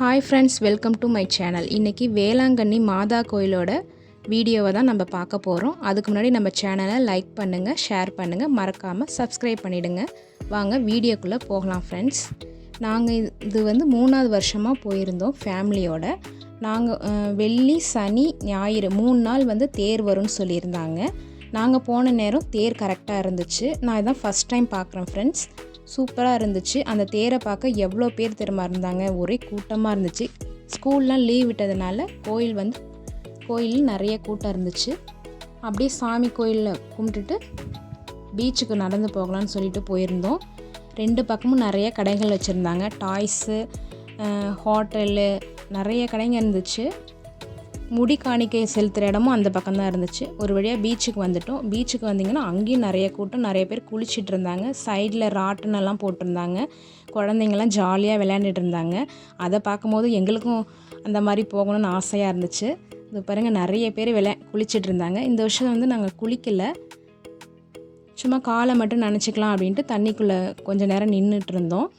Hi friends welcome to my channel இன்றைக்கி வேளாங்கண்ணி மாதா கோயிலோட வீடியோவை தான் நம்ம பார்க்க போகிறோம் அதுக்கு முன்னாடி நம்ம சேனலை லைக் பண்ணுங்கள் ஷேர் பண்ணுங்கள் மறக்காமல் சப்ஸ்கிரைப் பண்ணிவிடுங்க வாங்க வீடியோக்குள்ளே போகலாம் ஃப்ரெண்ட்ஸ் நாங்கள் இது- இது வந்து மூணாவது வருஷமாக போயிருந்தோம் ஃபேமிலியோட நாங்கள் வெள்ளி சனி ஞாயிறு மூணு நாள் வந்து தேர் வரும்னு சொல்லியிருந்தாங்க. நாங்கள் போன நேரம் தேர் கரெக்டாக இருந்துச்சு. நான் இதான் ஃபஸ்ட் டைம் பார்க்குறேன் ஃப்ரெண்ட்ஸ் சூப்பராக இருந்துச்சு. அந்த தேரை பார்க்க எவ்வளோ பேர் திரும்ப இருந்தாங்க? ஒரே கூட்டமாக இருந்துச்சு. ஸ்கூல்லாம் லீவ் விட்டதுனால கோயில் வந்து கோயில் நிறைய கூட்டம் இருந்துச்சு. அப்படியே சாமி கோயிலில் கும்பிட்டுட்டு பீச்சுக்கு நடந்து போகலான்னு சொல்லிட்டு போயிருந்தோம். ரெண்டு பக்கமும் நிறைய கடைகள் வச்சுருந்தாங்க. டாய்ஸு ஹோட்டலு நிறைய கடைங்க இருந்துச்சு. முடி காணிக்கை செலுத்துகிற இடமும் அந்த பக்கம் தான் இருந்துச்சு. ஒரு வழியாக பீச்சுக்கு வந்துட்டோம். பீச்சுக்கு வந்தீங்கன்னா அங்கேயும் நிறைய கூட்டம் நிறைய பேர் குளிச்சுட்டு இருந்தாங்க. சைடில் ராட்டினெல்லாம் போட்டிருந்தாங்க. குழந்தைங்கள்லாம் ஜாலியாக விளையாண்டுட்டு இருந்தாங்க. அதை பார்க்கும்போது எங்களுக்கும் அந்த மாதிரி போகணும்னு ஆசையாக இருந்துச்சு. இது பாருங்கள் நிறைய பேர் விளை குளிச்சுட்டு இருந்தாங்க. இந்த வருஷம் வந்து நாங்கள் குளிக்கலை. சும்மா காலை மட்டும் நினச்சிக்கலாம் அப்படின்ட்டு தண்ணிக்குள்ளே கொஞ்சம் நேரம் நின்றுட்டு இருந்தோம்.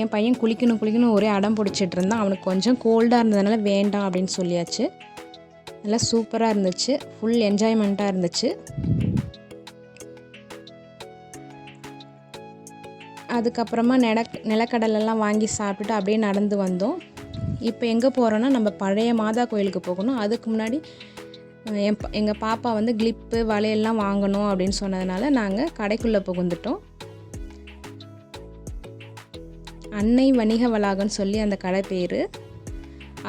என் பையன் குளிக்கணும் குளிக்கணும் ஒரே அடம் பிடிச்சிட்டு இருந்தான் அவனுக்கு கொஞ்சம் கோல்டாக இருந்ததுனால வேண்டாம் அப்படின்னு சொல்லியாச்சு. நல்லா சூப்பராக இருந்துச்சு. ஃபுல் என்ஜாய்மெண்ட்டாக இருந்துச்சு. அதுக்கப்புறமா நில நிலக்கடலெல்லாம் வாங்கி சாப்பிட்டுட்டு அப்படியே நடந்து வந்தோம். இப்போ எங்கே போகிறோன்னா நம்ம பழைய மாதா கோயிலுக்கு போகணும். அதுக்கு முன்னாடி என் எங்கள் பாப்பா வந்து கிளிப்பு வலையெல்லாம் வாங்கணும் அப்படின்னு சொன்னதுனால நாங்கள் கடைக்குள்ளே புகுந்துட்டோம். அன்னை வணிக வளாகம்னு சொல்லி அந்த கடை பேர்.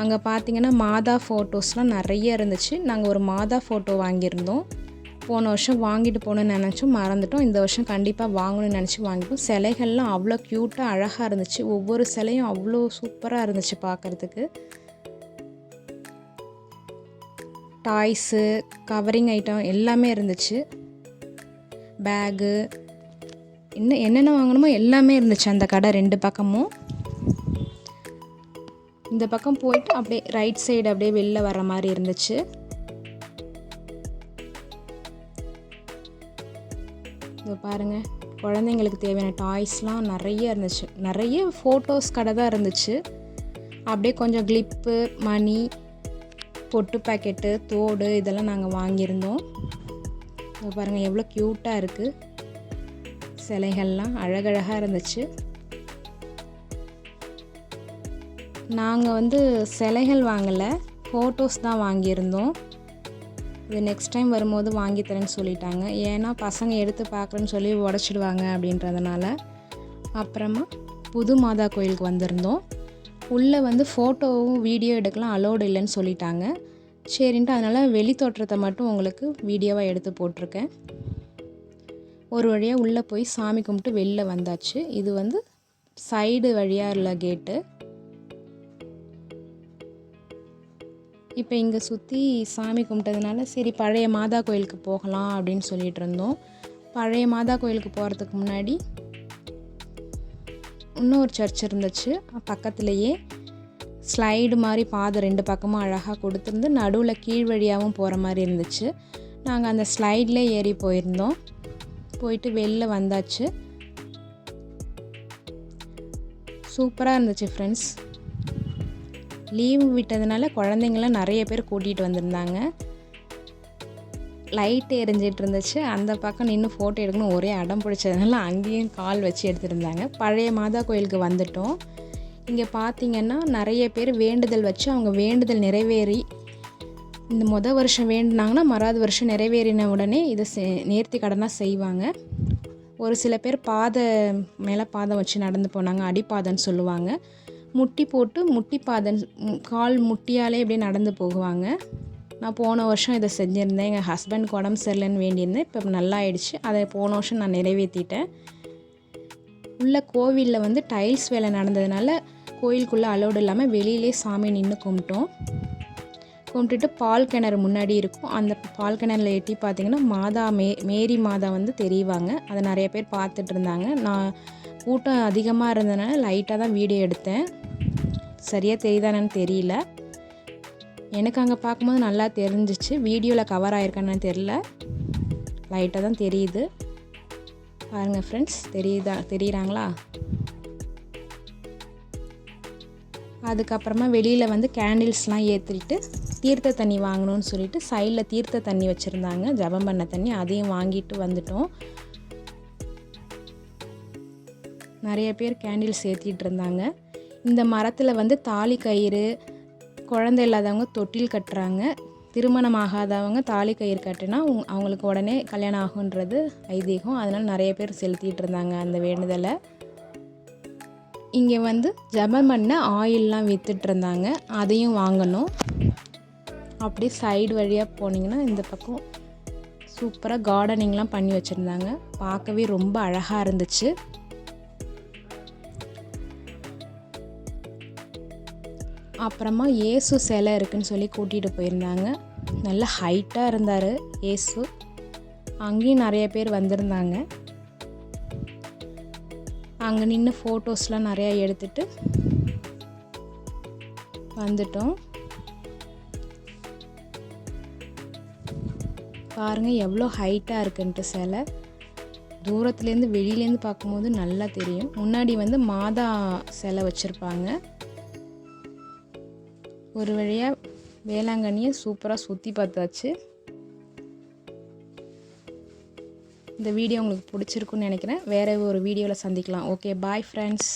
அங்கே பார்த்தீங்கன்னா மாதா ஃபோட்டோஸ்லாம் நிறைய இருந்துச்சு. நாங்கள் ஒரு மாதா ஃபோட்டோ வாங்கியிருந்தோம். போன வருஷம் வாங்கிட்டு போகணும்னு நினச்சோம் மறந்துட்டோம். இந்த வருஷம் கண்டிப்பாக வாங்கணும்னு நினச்சி வாங்கிட்டோம். சிலைகள்லாம் அவ்வளோ க்யூட்டாக அழகாக இருந்துச்சு. ஒவ்வொரு சிலையும் அவ்வளோ சூப்பராக இருந்துச்சு பார்க்குறதுக்கு டாய்ஸு கவரிங் ஐட்டம் எல்லாமே இருந்துச்சு. பேகு இன்னும் என்னென்ன வாங்கணுமோ எல்லாமே இருந்துச்சு. அந்த கடை ரெண்டு பக்கமும். இந்த பக்கம் போயிட்டு அப்படியே ரைட் சைடு அப்படியே வெளில வர மாதிரி இருந்துச்சு. இதை பாருங்கள் குழந்தைங்களுக்கு தேவையான டாய்ஸ்லாம் நிறைய இருந்துச்சு. நிறைய ஃபோட்டோஸ் கடை தான் இருந்துச்சு. அப்படியே கொஞ்சம் கிளிப்பு மணி பொட்டு பாக்கெட்டு தோடு இதெல்லாம் நாங்கள் வாங்கியிருந்தோம். இதோ பாருங்கள் எவ்வளோ க்யூட்டாக இருக்குது சிலைகள்லாம் அழகழகாக இருந்துச்சு. நாங்கள் வந்து சிலைகள் வாங்கலை ஃபோட்டோஸ் தான் வாங்கியிருந்தோம். இது நெக்ஸ்ட் டைம் வரும்போது வாங்கி தரேன்னு சொல்லிட்டாங்க. ஏன்னா பசங்க எடுத்து பார்க்குறேன்னு சொல்லி உடச்சிடுவாங்க அப்படின்றதுனால. அப்புறமா புது மாதா கோயிலுக்கு வந்திருந்தோம். உள்ளே வந்து ஃபோட்டோவும் வீடியோ எடுக்கலாம் அலோடு இல்லைன்னு சொல்லிட்டாங்க. சரின்ட்டு அதனால் வெளி தோற்றத்தை மட்டும் உங்களுக்கு வீடியோவாக எடுத்து போட்டிருக்கேன். ஒரு வழியாக உள்ளே போய் சாமி கும்பிட்டு வெளில வந்தாச்சு. இது வந்து சைடு வழியாக உள்ள கேட்டு. இப்போ இங்கே சுற்றி சாமி கும்பிட்டதுனால சரி பழைய மாதா கோயிலுக்கு போகலாம் அப்படின்னு சொல்லிட்டு இருந்தோம். பழைய மாதா கோயிலுக்கு போகிறதுக்கு முன்னாடி இன்னொரு சர்ச் இருந்துச்சு. பக்கத்துலேயே ஸ்லைடு மாதிரி பாதை ரெண்டு பக்கமும் அழகாக கொடுத்துருந்து நடுவில் கீழ் வழியாகவும் போகிற மாதிரி இருந்துச்சு. நாங்கள் அந்த ஸ்லைட்லேயே ஏறி போயிருந்தோம். போயிட்டு வெளில வந்தாச்சு. சூப்பராக இருந்துச்சு ஃப்ரெண்ட்ஸ் லீவு விட்டதுனால குழந்தைங்களாம் நிறைய பேர் கூட்டிகிட்டு வந்திருந்தாங்க. லைட் எரிஞ்சிட்டு இருந்துச்சு. அந்த பக்கம் நின்று ஃபோட்டோ எடுக்கணும். ஒரே அடம் பிடிச்சதுனால அங்கேயும் கால் வச்சு எடுத்துருந்தாங்க. பழைய மாதா கோயிலுக்கு வந்துட்டோம். இங்கே பார்த்தீங்கன்னா நிறைய பேர் வேண்டுதல் வச்சு அவங்க வேண்டுதல் நிறைவேறி இந்த மொதல் வருஷம் வேண்டுனாங்கன்னா மறாவது வருஷம் நிறைவேறின உடனே இதை செ நேர்த்தி கடனாக செய்வாங்க. ஒரு சில பேர் பாதை மேலே பாதம் வச்சு நடந்து போனாங்க அடிப்பாதன்னு சொல்லுவாங்க. முட்டி போட்டு முட்டி பாதம் கால் முட்டியாலே இப்படியே நடந்து போகுவாங்க. நான் போன வருஷம் இதை செஞ்சுருந்தேன். எங்கள் ஹஸ்பண்டுக்கு உடம்பு சரியில்லைன்னு வேண்டியிருந்தேன். இப்போ நல்லா ஆயிடுச்சு. அதை போன வருஷம் நான் நிறைவேற்றிட்டேன் உள்ள கோவிலில் வந்து டைல்ஸ் வேலை நடந்ததுனால கோயிலுக்குள்ளே அலோடு இல்லாமல் வெளியிலே சாமி நின்று கும்பிட்டோம். கும்பிட்டுட்டு பால் கிணறு முன்னாடி இருக்கும். அந்த பால் கிணறுல எட்டி பார்த்தீங்கன்னா மாதா மே மேரி மாதா வந்து தெரிவாங்க. அதை நிறைய பேர் பார்த்துட்டு இருந்தாங்க. நான் கூட்டம் அதிகமாக இருந்ததுனால லைட்டாக தான் வீடியோ எடுத்தேன். சரியாக தெரியுதானு தெரியல. எனக்கு அங்கே பார்க்கும்போது நல்லா தெரிஞ்சிச்சு. வீடியோவில் கவர் ஆயிருக்கான்னு தெரில லைட்டாக தான் தெரியுது. பாருங்கள் ஃப்ரெண்ட்ஸ் தெரியுதா தெரியுறாங்களா? அதுக்கப்புறமா வெளியில் வந்து கேண்டில்ஸ்லாம் ஏற்றிட்டு தீர்த்த தண்ணி வாங்கணும்னு சொல்லிட்டு சைடில் தீர்த்த தண்ணி வச்சுருந்தாங்க. ஜபம் பண்ண தண்ணி அதையும் வாங்கிட்டு வந்துட்டோம். நிறைய பேர் கேண்டில் சேர்த்திட்டு இருந்தாங்க. இந்த மரத்தில் வந்து தாலி கயிறு குழந்தை இல்லாதவங்க தொட்டில் கட்டுறாங்க. திருமணம் ஆகாதவங்க தாலி கயிறு கட்டினா உங்- அவங்களுக்கு உடனே கல்யாணம் ஆகுன்றது ஐதீகம். அதனால் நிறைய பேர் செலுத்திட்டு இருந்தாங்க அந்த வேண்டுதலை. இங்கே வந்து ஜபம் பண்ண ஆயிலெலாம் விற்றுட்டு இருந்தாங்க. அதையும் வாங்கணும். அப்படியே சைடு வழியாக போனீங்கன்னா இந்த பக்கம் சூப்பராக கார்டனிங்லாம் பண்ணி வச்சுருந்தாங்க. பார்க்கவே ரொம்ப அழகாக இருந்துச்சு. அப்புறமா இயேசு சிலை இருக்குதுன்னு சொல்லி கூட்டிகிட்டு போயிருந்தாங்க. நல்ல ஹைட்டாக இருந்தார் ஏசு. அங்கேயும் நிறைய பேர் வந்திருந்தாங்க. அங்கே நின்று ஃபோட்டோஸ்லாம் நிறையா எடுத்துட்டு வந்துட்டோம். பாருங்கள் எவ்வளோ ஹைட்டாக இருக்குன்ட்டு சிலை. தூரத்துலேருந்து வெளியிலேருந்து பார்க்கும்போது நல்லா தெரியும். முன்னாடி வந்து மாதா சிலை வச்சுருப்பாங்க. ஒரு வழியாக வேளாங்கண்ணியை சூப்பராக சுற்றி பார்த்தாச்சு. இந்த வீடியோ உங்களுக்கு பிடிச்சிருக்குன்னு நினைக்கிறேன். வேறு ஒரு வீடியோவில் சந்திக்கலாம். Okay bye friends